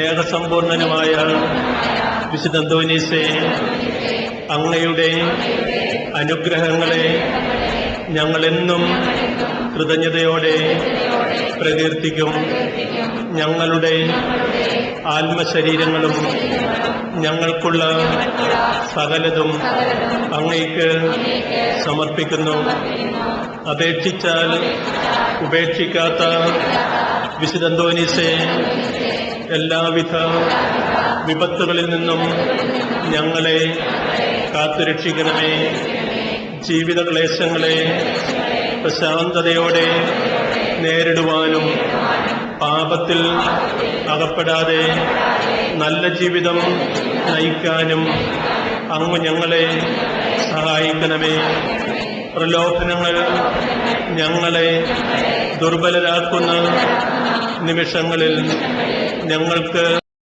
സ്നേഹസമ്പൂർണനുമായ വിശുദ്ധ അന്തോനീസെ അങ്ങയുടെ അനുഗ്രഹങ്ങളെ ഞങ്ങളെന്നും കൃതജ്ഞതയോടെ പ്രകീർത്തിക്കും. ഞങ്ങളുടെ ആത്മശരീരങ്ങളും ഞങ്ങൾക്കുള്ള സകലതും അങ്ങയ്ക്ക് സമർപ്പിക്കുന്നു. അപേക്ഷിച്ചാൽ ഉപേക്ഷിക്കാത്ത വിശുദ്ധ എല്ലാവിധ വിപത്തുകളിൽ നിന്നും ഞങ്ങളെ കാത്തുരക്ഷിക്കണമേ. ജീവിത ക്ലേശങ്ങളെ പ്രശാന്തതയോടെ നേരിടുവാനും പാപത്തിൽ അകപ്പെടാതെ നല്ല ജീവിതം നയിക്കാനും അങ്ങ് ഞങ്ങളെ സഹായിക്കണമേ. പ്രലോഭനങ്ങൾ ഞങ്ങളെ ദുർബലരാക്കുന്ന നിമിഷങ്ങളിൽ ഞങ്ങൾക്ക്